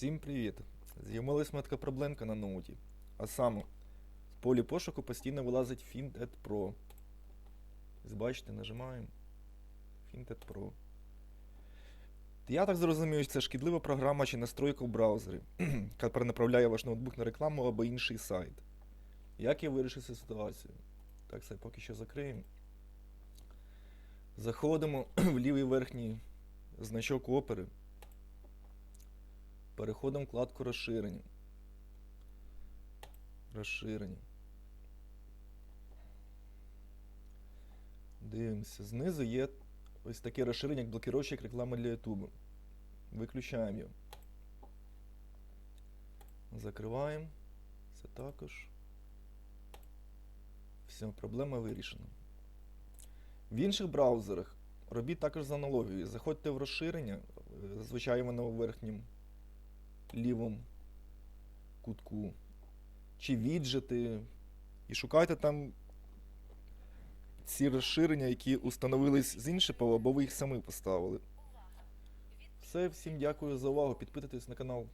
Всім привіт! З'явилась мене така проблемка на ноуті. А саме, в полі пошуку постійно вилазить FintEd Pro. Бачите, нажимаємо FintEd Pro. Я так зрозумію, що це шкідлива програма чи настройка в браузері, яка перенаправляє ваш ноутбук на рекламу або інший сайт. Як я вирішив цю ситуацію? Так, це поки що закриємо. Заходимо в лівий верхній значок опери. Переходимо в вкладку розширення. Розширення. Дивимося. Знизу є ось таке розширення, як блокировщик реклами для YouTube. Виключаємо його. Закриваємо. Це також. Все, проблема вирішена. В інших браузерах робіть також за аналогією. Заходьте в розширення, е, зазвичай воно у верхньому лівому кутку, чи віджити, і шукайте там ці розширення, які установились з іншого, або ви їх самі поставили. Все, всім дякую за увагу. Підписуйтесь на канал.